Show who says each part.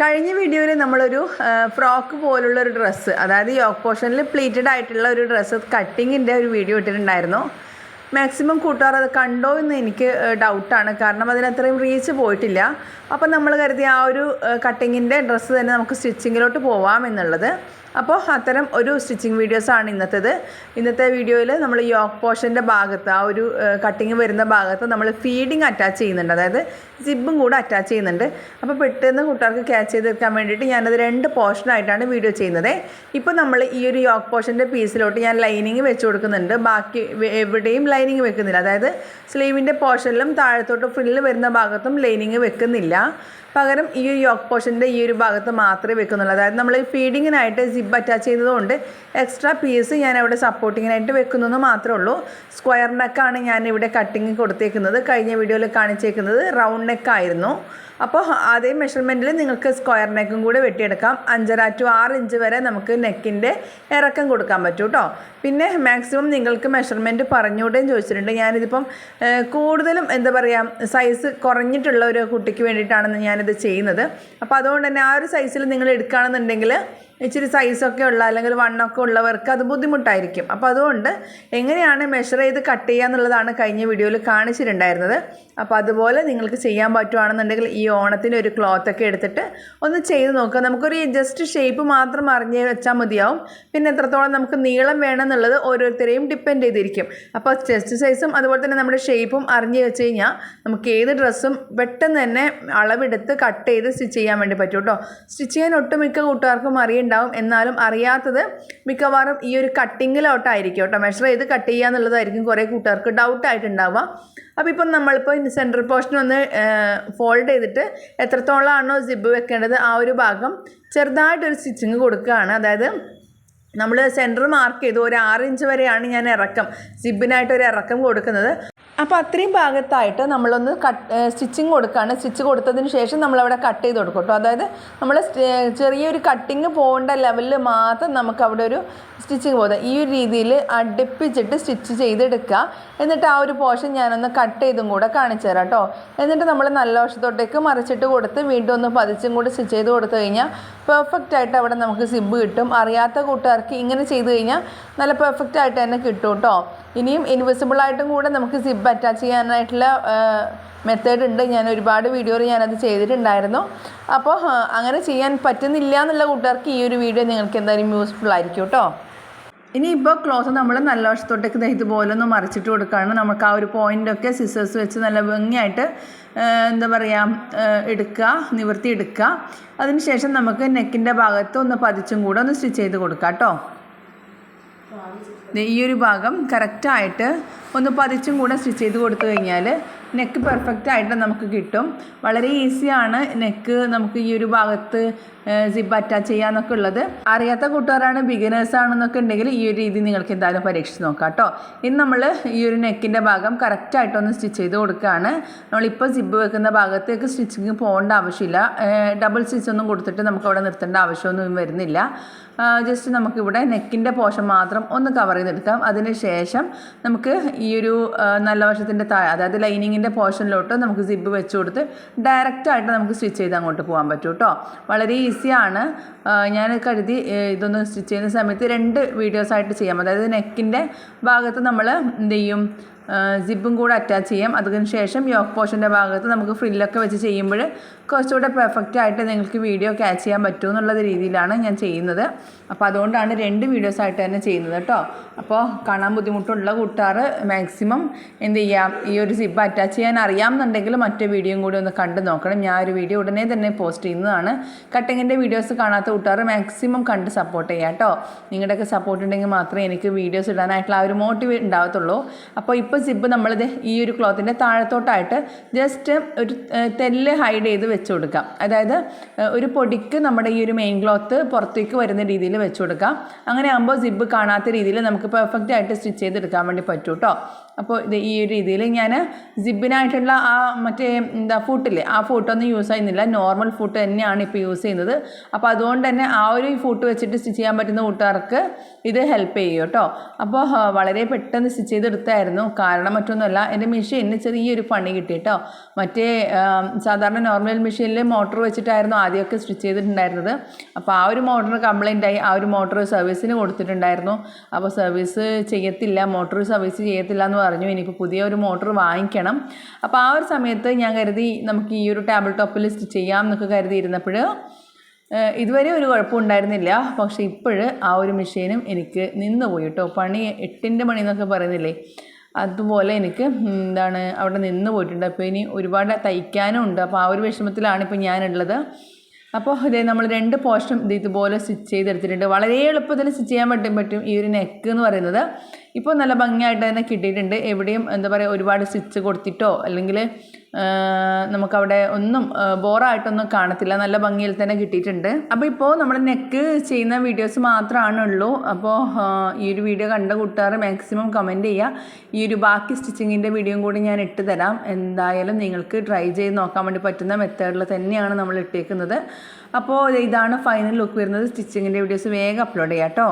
Speaker 1: കഴിഞ്ഞ വീഡിയോയിൽ നമ്മളൊരു ഫ്രോക്ക് പോലുള്ള ഒരു ഡ്രസ്സ് അതായത് യോക്ക് പോർഷനിൽ പ്ലീറ്റഡ് ആയിട്ടുള്ള ഒരു ഡ്രസ്സ് കട്ടിങ്ങിന്റെ ഒരു വീഡിയോ ഇട്ടിട്ടുണ്ടായിരുന്നു. മാക്സിമം കൂട്ടുകാർ അത് കണ്ടോ എന്ന് എനിക്ക് ഡൗട്ടാണ് കാരണം അതിനത്രയും റീച്ച് പോയിട്ടില്ല. അപ്പം നമ്മൾ കരുതി ആ ഒരു കട്ടിങ്ങിന്റെ ഡ്രസ്സ് തന്നെ നമുക്ക് സ്റ്റിച്ചിങ്ങിലോട്ട് പോവാം എന്നുള്ളത്. അപ്പോൾ അത്തരം ഒരു സ്റ്റിച്ചിങ് വീഡിയോസാണ് ഇന്നത്തേത്. ഇന്നത്തെ വീഡിയോയിൽ നമ്മൾ യോക്ക് പോർഷന്റെ ഭാഗത്ത് ആ ഒരു കട്ടിങ് വരുന്ന ഭാഗത്ത് നമ്മൾ ഫീഡിങ് അറ്റാച്ച് ചെയ്യുന്നുണ്ട്. അതായത് സിബും കൂടെ അറ്റാച്ച് ചെയ്യുന്നുണ്ട്. അപ്പോൾ പെട്ടെന്ന് കുട്ടികൾക്ക് ക്യാച്ച് ചെയ്ത് ചെയ്തെടുക്കാൻ വേണ്ടിയിട്ട് ഞാനത് രണ്ട് പോർഷനായിട്ടാണ് വീഡിയോ ചെയ്യുന്നത്. ഇപ്പോൾ നമ്മൾ ഈ ഒരു യോക്ക് പോർഷന്റെ പീസിലോട്ട് ഞാൻ ലൈനിങ് വെച്ച് കൊടുക്കുന്നുണ്ട്. ബാക്കി എവിടെയും ലൈനിങ് വെക്കുന്നില്ല. അതായത് സ്ലീവിന്റെ പോർഷനിലും താഴത്തോട്ട് ഫ്രില്ല് വരുന്ന ഭാഗത്തും ലൈനിങ് വെക്കുന്നില്ല. പകരം ഈ ഒരു യോക്ക് പോർഷന്റെ ഈ ഒരു ഭാഗത്ത് മാത്രമേ വെക്കുന്നുള്ളൂ. അതായത് നമ്മൾ ഫീഡിങ്ങിനായിട്ട് സിബ് അറ്റാച്ച് ചെയ്തതുകൊണ്ട് എക്സ്ട്രാ പീസ് ഞാൻ അവിടെ സപ്പോർട്ടിങ്ങിനായിട്ട് വെക്കുന്നതെന്ന് മാത്രമേ ഉള്ളൂ. സ്ക്വയർ നെക്കാണ് ഞാൻ ഇവിടെ കട്ടിങ് കൊടുത്തേക്കുന്നത്. കഴിഞ്ഞ വീഡിയോയിൽ കാണിച്ചേക്കുന്നത് റൗണ്ട് നെക്കായിരുന്നു അപ്പോൾ അതേ മെഷർമെന്റിൽ നിങ്ങൾക്ക് സ്ക്വയർ നെക്കും കൂടെ വെട്ടിയെടുക്കാം. അഞ്ചര ടു ആറ് ഇഞ്ച് വരെ നമുക്ക് നെക്കിന്റെ ഇറക്കം കൊടുക്കാൻ പറ്റും കേട്ടോ പിന്നെ മാക്സിമം നിങ്ങൾക്ക് മെഷർമെന്റ് പറഞ്ഞുകൂടെയും ചോദിച്ചിട്ടുണ്ട്. ഞാനിതിപ്പം കൂടുതലും എന്താ പറയുക സൈസ് കുറഞ്ഞിട്ടുള്ള ഒരു കുട്ടിക്ക് വേണ്ടിയിട്ടാണ് ഞാനിത് ചെയ്യുന്നത്. അപ്പോൾ അതുകൊണ്ട് തന്നെ ആ ഒരു സൈസിൽ നിങ്ങൾ എടുക്കുകയാണെന്നുണ്ടെങ്കിൽ ഇച്ചിരി സൈസൊക്കെ ഉള്ള അല്ലെങ്കിൽ വണ്ണൊക്കെ ഉള്ളവർക്ക് അത് ബുദ്ധിമുട്ടായിരിക്കും. അപ്പോൾ അതുകൊണ്ട് എങ്ങനെയാണ് മെഷർ ചെയ്ത് കട്ട് ചെയ്യുക എന്നുള്ളതാണ് കഴിഞ്ഞ വീഡിയോയിൽ കാണിച്ചിട്ടുണ്ടായിരുന്നത്. അപ്പോൾ അതുപോലെ നിങ്ങൾക്ക് ചെയ്യാൻ പറ്റുവാണെന്നുണ്ടെങ്കിൽ ഈ ഓണത്തിന് ഒരു ക്ലോത്ത് ഒക്കെ എടുത്തിട്ട് ഒന്ന് ചെയ്ത് നോക്കുക. നമുക്കൊരു ജസ്റ്റ് ഷേപ്പ് മാത്രം അറിഞ്ഞ് വെച്ചാൽ മതിയാവും. പിന്നെ എത്രത്തോളം നമുക്ക് നീളം വേണമെന്നുള്ളത് ഓരോരുത്തരെയും ഡിപ്പെൻഡ് ചെയ്തിരിക്കും. അപ്പോൾ ചെസ്റ്റ് സൈസും അതുപോലെ തന്നെ നമ്മുടെ ഷേപ്പും അറിഞ്ഞ് വെച്ച് കഴിഞ്ഞാൽ നമുക്ക് ഏത് ഡ്രസ്സും പെട്ടെന്ന് തന്നെ അളവെടുത്ത് കട്ട് ചെയ്ത് സ്റ്റിച്ച് ചെയ്യാൻ വേണ്ടി പറ്റും കേട്ടോ സ്റ്റിച്ച് ചെയ്യാൻ ഒട്ടുമിക്ക കൂട്ടുകാർക്കും അറിയുണ്ടാവും എന്നാലും അറിയാത്തത് മിക്കവാറും ഈ ഒരു കട്ടിങ്ങിലോട്ടായിരിക്കും കേട്ടോ. മെഷർ ചെയ്ത് കട്ട് ചെയ്യുക എന്നുള്ളതായിരിക്കും കുറേ കൂട്ടുകാർക്ക് ഡൗട്ടായിട്ടുണ്ടാവുക അപ്പോൾ ഇപ്പം നമ്മളിപ്പോൾ സെൻട്രൽ പോർഷൻ ഒന്ന് ഫോൾഡ് ചെയ്തിട്ട് എത്രത്തോളമാണോ സിബ് വെക്കേണ്ടത് ആ ഒരു ഭാഗം ചെറുതായിട്ടൊരു സ്റ്റിച്ചിങ് കൊടുക്കുകയാണ്. അതായത് നമ്മൾ സെന്റർ മാർക്ക് ചെയ്തു. ഒരു ആറ് ഇഞ്ച് വരെയാണ് ഞാൻ ഇറക്കം. സിബിനായിട്ട് ഒരു ഇറക്കം കൊടുക്കുന്നത്. അപ്പോൾ അത്രയും ഭാഗത്തായിട്ട് നമ്മളൊന്ന് കട്ട് സ്റ്റിച്ചിങ് കൊടുക്കുകയാണ് സ്റ്റിച്ച് കൊടുത്തതിന് ശേഷം നമ്മളവിടെ കട്ട് ചെയ്ത് കൊടുക്കും കേട്ടോ. അതായത് നമ്മൾ ചെറിയൊരു കട്ടിങ് പോകേണ്ട ലെവലിൽ മാത്രം നമുക്ക് അവിടെ ഒരു സ്റ്റിച്ചിങ് പോകുന്നത്. ഈ ഒരു രീതിയിൽ അടുപ്പിച്ചിട്ട് സ്റ്റിച്ച് ചെയ്തെടുക്കുക. എന്നിട്ട് ആ ഒരു പോർഷൻ ഞാനൊന്ന് കട്ട് ചെയ്തും കൂടെ കാണിച്ചു തരാം കേട്ടോ. എന്നിട്ട് നമ്മൾ നല്ല വശത്തോട്ടേക്ക് മറിച്ചിട്ട് കൊടുത്ത് വീണ്ടും ഒന്ന് പതിച്ചും കൂടെ സ്റ്റിച്ച് ചെയ്ത് കൊടുത്തു കഴിഞ്ഞാൽ പെർഫെക്റ്റ് ആയിട്ട് അവിടെ നമുക്ക് സിബ് കിട്ടും. അറിയാത്ത കൂട്ടുകാർക്ക് ഇങ്ങനെ ചെയ്ത് കഴിഞ്ഞാൽ നല്ല പെർഫെക്റ്റ് ആയിട്ട് തന്നെ കിട്ടും കേട്ടോ. ഇനിയും ഇൻവിസിബിൾ ആയിട്ടും കൂടെ നമുക്ക് സിബ് അറ്റാച്ച് ചെയ്യാനായിട്ടുള്ള മെത്തേഡ് ഉണ്ട്. ഞാൻ ഒരുപാട് വീഡിയോയിൽ ഞാനത് ചെയ്തിട്ടുണ്ടായിരുന്നു. അപ്പോൾ അങ്ങനെ ചെയ്യാൻ പറ്റുന്നില്ല എന്നുള്ള കൂട്ടുകാർക്ക് ഈ ഒരു വീഡിയോ നിങ്ങൾക്ക് എന്തായാലും യൂസ്ഫുൾ ആയിരിക്കും കേട്ടോ. ഇനിയിപ്പോൾ ക്ലോസ് നമ്മൾ നല്ല വശത്തോട്ടേക്ക് ഇതുപോലെ ഒന്ന് മറിച്ചിട്ട് കൊടുക്കുകയാണ് നമുക്ക് ആ ഒരു പോയിന്റൊക്കെ സിസേഴ്സ് വെച്ച് നല്ല ഭംഗിയായിട്ട് എന്താ പറയുക എടുക്കുക നിവർത്തി എടുക്കുക. അതിനുശേഷം നമുക്ക് നെക്കിന്റെ ഭാഗത്ത് ഒന്ന് പതിച്ചും കൂടെ ഒന്ന് സ്റ്റിച്ച് ചെയ്ത് കൊടുക്കാം കേട്ടോ. ഈ ഒരു ഭാഗം കറക്റ്റായിട്ട് ഒന്ന് പതിച്ചും കൂടെ സ്റ്റിച്ച് ചെയ്ത് കൊടുത്തു കഴിഞ്ഞാൽ നെക്ക് പെർഫെക്റ്റ് ആയിട്ട് നമുക്ക് കിട്ടും. വളരെ ഈസിയാണ് നെക്ക് നമുക്ക് ഈ ഒരു ഭാഗത്ത് സിബ് അറ്റാച്ച് ചെയ്യാന്നൊക്കെ ഉള്ളത്. അറിയാത്ത കൂട്ടുകാരാണ് ബിഗിനേഴ്സ് ആണെന്നൊക്കെ ഉണ്ടെങ്കിൽ ഈ ഒരു രീതി നിങ്ങൾക്ക് എന്തായാലും പരീക്ഷിച്ച് നോക്കാം കേട്ടോ ഇനി നമ്മൾ ഈ ഒരു നെക്കിന്റെ ഭാഗം കറക്റ്റായിട്ടൊന്ന് സ്റ്റിച്ച് ചെയ്ത് കൊടുക്കുകയാണ്. നമ്മളിപ്പോൾ സിബ് വെക്കുന്ന ഭാഗത്തേക്ക് സ്റ്റിച്ചിങ് പോകേണ്ട ആവശ്യമില്ല. ഡബിൾ സ്റ്റിച്ച് ഒന്നും കൊടുത്തിട്ട് നമുക്ക് അവിടെ നിർത്തേണ്ട ആവശ്യമൊന്നും വരുന്നില്ല. ജസ്റ്റ് നമുക്കിവിടെ നെക്കിന്റെ പോഷൻ മാത്രം ഒന്ന് കവർ ചെയ്തെടുക്കാം. അതിന് ശേഷം നമുക്ക് ഈ ഒരു നല്ല വശത്തിന്റെ താഴെ അതായത് ലൈനിങ്ങിന്റെ പോർഷനിലോട്ട് നമുക്ക് സിബ് വെച്ച് കൊടുത്ത് ഡയറക്റ്റായിട്ട് നമുക്ക് സ്റ്റിച്ച് ചെയ്ത് അങ്ങോട്ട് പോകാൻ പറ്റും കേട്ടോ വളരെ ഈസിയാണ്. ഞാൻ കരുതി ഇതൊന്ന് സ്റ്റിച്ച് ചെയ്യുന്ന സമയത്ത് രണ്ട് വീഡിയോസായിട്ട് ചെയ്യാം. അതായത് നെക്കിന്റെ ഭാഗത്ത് നമ്മൾ എന്ത് ചെയ്യും? സിബും കൂടെ അറ്റാച്ച് ചെയ്യാം. അതിന് ശേഷം യോക്ക് പോഷന്റെ ഭാഗത്ത് നമുക്ക് ഫ്രില്ലൊക്കെ വെച്ച് ചെയ്യുമ്പോൾ കുറച്ചുകൂടെ പെർഫെക്റ്റ് ആയിട്ട് നിങ്ങൾക്ക് വീഡിയോ ക്യാച്ച് ചെയ്യാൻ പറ്റുമോ എന്നുള്ള രീതിയിലാണ് ഞാൻ ചെയ്യുന്നത്. അപ്പോൾ അതുകൊണ്ടാണ് രണ്ട് വീഡിയോസ് ആയിട്ട് തന്നെ ചെയ്യുന്നത് കേട്ടോ അപ്പോൾ കാണാൻ ബുദ്ധിമുട്ടുള്ള കൂട്ടുകാർ മാക്സിമം എന്ത് ചെയ്യാം ഈ ഒരു സിബ് അറ്റാച്ച് ചെയ്യാൻ അറിയാമെന്നുണ്ടെങ്കിൽ മറ്റേ വീഡിയോയും കൂടി ഒന്ന് കണ്ടു നോക്കണം. ഞാൻ ഒരു വീഡിയോ ഉടനെ തന്നെ പോസ്റ്റ് ചെയ്യുന്നതാണ്. കട്ടിങ്ങിന്റെ വീഡിയോസ് കാണാത്ത കൂട്ടുകാർ മാക്സിമം കണ്ട് സപ്പോർട്ട് ചെയ്യാം കേട്ടോ നിങ്ങളുടെയൊക്കെ സപ്പോർട്ട് ഉണ്ടെങ്കിൽ മാത്രമേ എനിക്ക് വീഡിയോസ് ഇടാനായിട്ടുള്ള ആ ഒരു മോട്ടീവ് ഉണ്ടാകത്തുള്ളൂ അപ്പോൾ ഇപ്പോൾ സിബ് നമ്മളിത് ഈ ഒരു ക്ലോത്തിന്റെ താഴത്തോട്ടായിട്ട് ജസ്റ്റ് ഒരു തെല്ല് ഹൈഡ് ചെയ്ത് വെച്ച് കൊടുക്കാം. അതായത് ഒരു പൊടിക്ക് നമ്മുടെ ഈ ഒരു മെയിൻ ക്ലോത്ത് പുറത്തേക്ക് വരുന്ന രീതിയിൽ വെച്ച് കൊടുക്കാം. അങ്ങനെ ആകുമ്പോൾ സിബ് കാണാത്ത രീതിയിൽ നമുക്ക് പെർഫെക്റ്റ് ആയിട്ട് സ്റ്റിച്ച് ചെയ്തെടുക്കാൻ വേണ്ടി പറ്റും കേട്ടോ അപ്പോൾ ഇത് ഈ ഒരു രീതിയിൽ ഞാൻ ജിബിനായിട്ടുള്ള ആ മറ്റേ എന്താ ഫൂട്ടില്ലേ ആ ഫൂട്ടൊന്നും യൂസ് ചെയ്യുന്നില്ല നോർമൽ ഫൂട്ട് തന്നെയാണ് ഇപ്പോൾ യൂസ് ചെയ്യുന്നത്. അപ്പോൾ അതുകൊണ്ട് തന്നെ ആ ഒരു ഫൂട്ട് വെച്ചിട്ട് സ്റ്റിച്ച് ചെയ്യാൻ പറ്റുന്ന കൂട്ടുകാർക്ക് ഇത് ഹെൽപ്പ് ചെയ്യും കേട്ടോ അപ്പോൾ വളരെ പെട്ടെന്ന് സ്റ്റിച്ച് ചെയ്തെടുത്തായിരുന്നു. കാരണം മറ്റൊന്നുമല്ല എന്റെ മെഷീനിന് ചെറിയൊരു പണി കിട്ടി കേട്ടോ മറ്റേ സാധാരണ നോർമൽ മെഷീനിൽ മോട്ടോർ വെച്ചിട്ടായിരുന്നു ആദ്യമൊക്കെ സ്റ്റിച്ച് ചെയ്തിട്ടുണ്ടായിരുന്നത്. അപ്പോൾ ആ ഒരു മോട്ടറിന് കംപ്ലൈന്റ് ആയി ആ ഒരു മോട്ടോർ സർവീസിന് കൊടുത്തിട്ടുണ്ടായിരുന്നു. അപ്പോൾ സർവീസ് ചെയ്യത്തില്ല മോട്ടോർ സർവീസ് ചെയ്യത്തില്ല എന്ന് പറഞ്ഞു. ഇനിയിപ്പോൾ പുതിയ ഒരു മോട്ടോർ വാങ്ങിക്കണം. അപ്പോൾ ആ ഒരു സമയത്ത് ഞാൻ കരുതി നമുക്ക് ഈ ഒരു ടേബിൾ ടോപ്പിൽ സ്റ്റിച്ച് ചെയ്യാം എന്നൊക്കെ കരുതിയിരുന്നപ്പോൾ ഇതുവരെ ഒരു കുഴപ്പമുണ്ടായിരുന്നില്ല പക്ഷേ ഇപ്പോൾ ആ ഒരു മെഷീനും എനിക്ക് നിന്ന് പോയി കേട്ടോ പണി എട്ടിന്റെ പണി എന്നൊക്കെ പറയുന്നില്ലേ? അതുപോലെ എനിക്ക് എന്താണ് അവിടെ നിന്ന് പോയിട്ടുണ്ട്. അപ്പോൾ ഇനി ഒരുപാട് തയ്ക്കാനും ഉണ്ട്. അപ്പോൾ ആ ഒരു വിഷമത്തിലാണ് ഇപ്പോൾ ഞാനുള്ളത്. അപ്പോൾ ഇതേ നമ്മൾ രണ്ട് പോർഷൻ ഇത് ഇതുപോലെ സ്റ്റിച്ച് ചെയ്തെടുത്തിട്ടുണ്ട്. വളരെ എളുപ്പത്തിൽ സ്റ്റിച്ച് ചെയ്യാൻ പറ്റും പറ്റും ഈ ഒരു നെക്ക് എന്ന് പറയുന്നത്. ഇപ്പോൾ നല്ല ഭംഗിയായിട്ട് തന്നെ കിട്ടിയിട്ടുണ്ട്. എവിടെയും എന്താ പറയുക ഒരുപാട് സ്റ്റിച്ച് കൊടുത്തിട്ടോ അല്ലെങ്കിൽ നമുക്കവിടെ ഒന്നും ബോറായിട്ടൊന്നും കാണത്തില്ല. നല്ല ഭംഗിയിൽ തന്നെ കിട്ടിയിട്ടുണ്ട്. അപ്പോൾ ഇപ്പോൾ നമ്മൾ നെക്ക് ചെയ്യുന്ന വീഡിയോസ് മാത്രമാണ് ഉള്ളൂ അപ്പോൾ ഈ ഒരു വീഡിയോ കണ്ട കൂട്ടുകാർ മാക്സിമം കമന്റ് ചെയ്യുക ഈ ഒരു ബാക്കി സ്റ്റിച്ചിങ്ങിന്റെ വീഡിയോയും കൂടി ഞാൻ ഇട്ട് തരാം. എന്തായാലും നിങ്ങൾക്ക് ട്രൈ ചെയ്ത് നോക്കാൻ വേണ്ടി പറ്റുന്ന മെത്തേഡിൽ തന്നെയാണ് നമ്മൾ ഇട്ടേക്കുന്നത്. അപ്പോൾ ഇതാണ് ഫൈനൽ ലുക്ക് വരുന്നത്. സ്റ്റിച്ചിങ്ങിന്റെ വീഡിയോസ് വേഗം അപ്ലോഡ് ചെയ്യാം കേട്ടോ